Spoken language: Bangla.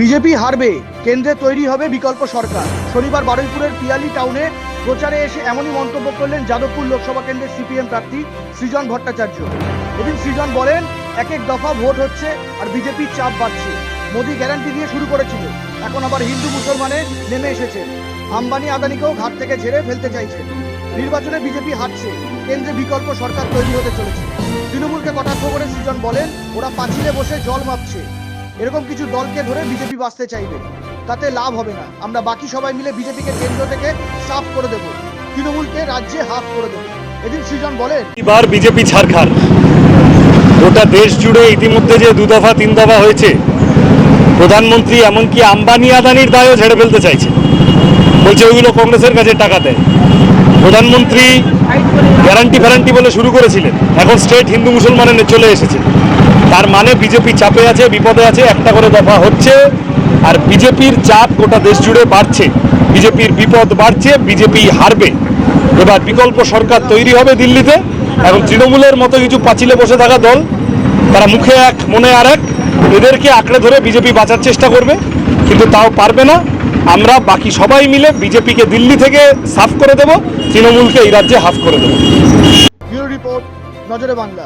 বিজেপি হারবে, কেন্দ্রে তৈরি হবে বিকল্প সরকার। শনিবার বারুইপুরের পিয়ালি টাউনে প্রচারে এসে এমনই মন্তব্য করলেন যাদবপুর লোকসভা কেন্দ্রের সিপিএম প্রার্থী সৃজন ভট্টাচার্য। এদিন সৃজন বলেন এক এক দফা ভোট হচ্ছে আর বিজেপির চাপ বাড়ছে। মোদী গ্যারান্টি দিয়ে শুরু করেছিল। এখন আবার হিন্দু মুসলমানে নেমে এসেছে আম্বানি আদানিকেও ঘাট থেকে ঝেড়ে ফেলতে চাইছে নির্বাচনে বিজেপি হারছে, কেন্দ্রে বিকল্প সরকার তৈরি হতে চলেছে। তৃণমূলকে কটাক্ষ করে সৃজন বলেন, ওরা পাঁচিলে বসে জল মাপছে। এরকম কিছু দলকে ধরে বিজেপি বাঁচতে চাইবে। তাতে লাভ হবে না। আমরা বাকি সবাই মিলে বিজেপিকে কেন্দ্র থেকে সাফ করে দেব। তৃণমূলকে রাজ্যে হাফ করে দেব। এদিন সৃজন বলেন, এবার বিজেপি ছাড়খাড় গোটা দেশ জুড়ে ইতিমধ্যে যে দু দফা, তিন দফা হয়েছে, প্রধানমন্ত্রী এমনকি আম্বানি আদানির দায়ও ঝেড়ে ফেলতে চাইছে। বলছে, ওইগুলো কংগ্রেসের কাছে টাকা দেয়। প্রধানমন্ত্রী গ্যারান্টি ফ্যারান্টি বলে শুরু করেছিলেন। এখন স্টেট হিন্দু মুসলমানের চলে এসেছে। তার মানে বিজেপি চাপে আছে, বিপদে আছে, একটা করে দফা হচ্ছে, আর বিজেপির চাপ গোটা দেশ জুড়ে বাড়ছে। বিজেপির বিপদ বাড়ছে, বিজেপি হারবে। এবার বিকল্প সরকার তৈরি হবে দিল্লিতে, এবং তৃণমূলের মতো কিছু পাঁচিলে বসে থাকা দল, তারা মুখে এক, মনে আর এক, এদেরকে আঁকড়ে ধরে বিজেপি বাঁচার চেষ্টা করবে, কিন্তু তাও পারবে না। আমরা বাকি সবাই মিলে বিজেপিকে দিল্লি থেকে সাফ করে দেব, তৃণমূলকে এই রাজ্যে হাফ করে দেব। রিপোর্ট, নজরে বাংলা।